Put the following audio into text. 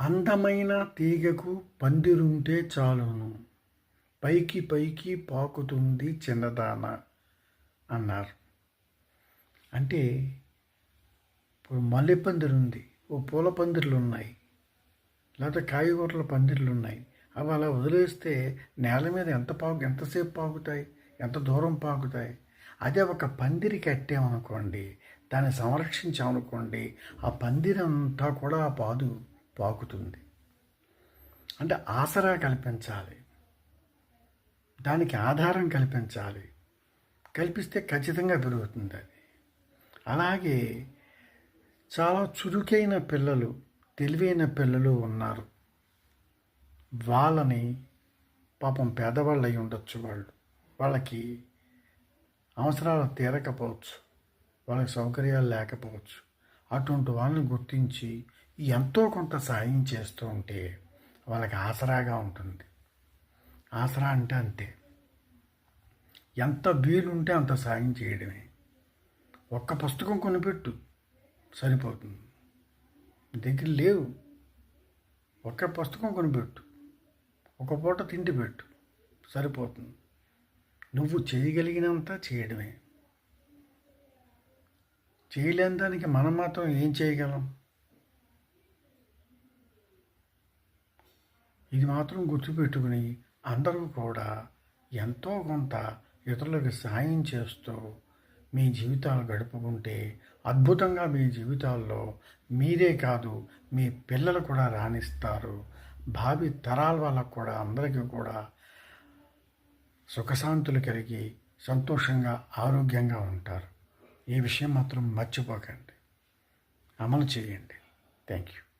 అందమైన తీగకు పందిరుంటే చాలును. పైకి పైకి పాకుతుంది చిన్నదాన అన్నారు. అంటే ఇప్పుడు మల్లె పందిరు ఉంది ఓ పూల పందిర్లు ఉన్నాయి లేకపోతే కాయగూరల పందిర్లు ఉన్నాయి అవి అలా వదిలేస్తే నేల మీద ఎంత పాకు ఎంతసేపు పాకుతాయి ఎంత దూరం పాకుతాయి? అదే ఒక పందిరి కట్టామనుకోండి దాన్ని సంరక్షించామనుకోండి ఆ పందిరంతా కూడా ఆ పాదు. పాకుతుంది. అంటే ఆసరా కల్పించాలి. దానికి ఆధారం కల్పించాలి. కల్పిస్తే ఖచ్చితంగా పెరుగుతుంది అది. అలాగే చాలా చురుకైన పిల్లలు తెలివైన పిల్లలు ఉన్నారు. వాళ్ళని పాపం పేదవాళ్ళు అయి ఉండొచ్చు వాళ్ళు. వాళ్ళకి అవసరాలు తీరకపోవచ్చు. వాళ్ళకి సౌకర్యాలు లేకపోవచ్చు. అటువంటి వాళ్ళని గుర్తించి ఎంతో కొంత సాయం చేస్తూ ఉంటే వాళ్ళకి ఆసరాగా ఉంటుంది. ఆసరా అంటే అంతే. ఎంత వీలుంటే అంత సాయం చేయడమే. ఒక్క పుస్తకం కొనిపెట్టు సరిపోతుంది. దగ్గర లేవు. ఒక్క పుస్తకం కొనిపెట్టు. ఒక పూట తిండి పెట్టు సరిపోతుంది. నువ్వు చేయగలిగినంత చేయడమే. చేయలేని దానికి మనం మాత్రం ఏం చేయగలం? ఇది మాత్రం గుర్తుపెట్టుకుని అందరూ కూడా ఎంతో కొంత ఇతరులకు సాయం చేస్తూ మీ జీవితాలు గడుపుకుంటే అద్భుతంగా మీ జీవితాల్లో మీరే కాదు మీ పిల్లలు కూడా రాణిస్తారు. భావి తరాల వాళ్ళకు కూడా అందరికీ కూడా సుఖశాంతులు కలిగి సంతోషంగా ఆరోగ్యంగా ఉంటారు. ఈ విషయం మాత్రం మర్చిపోకండి. అమలు చేయండి. Thank you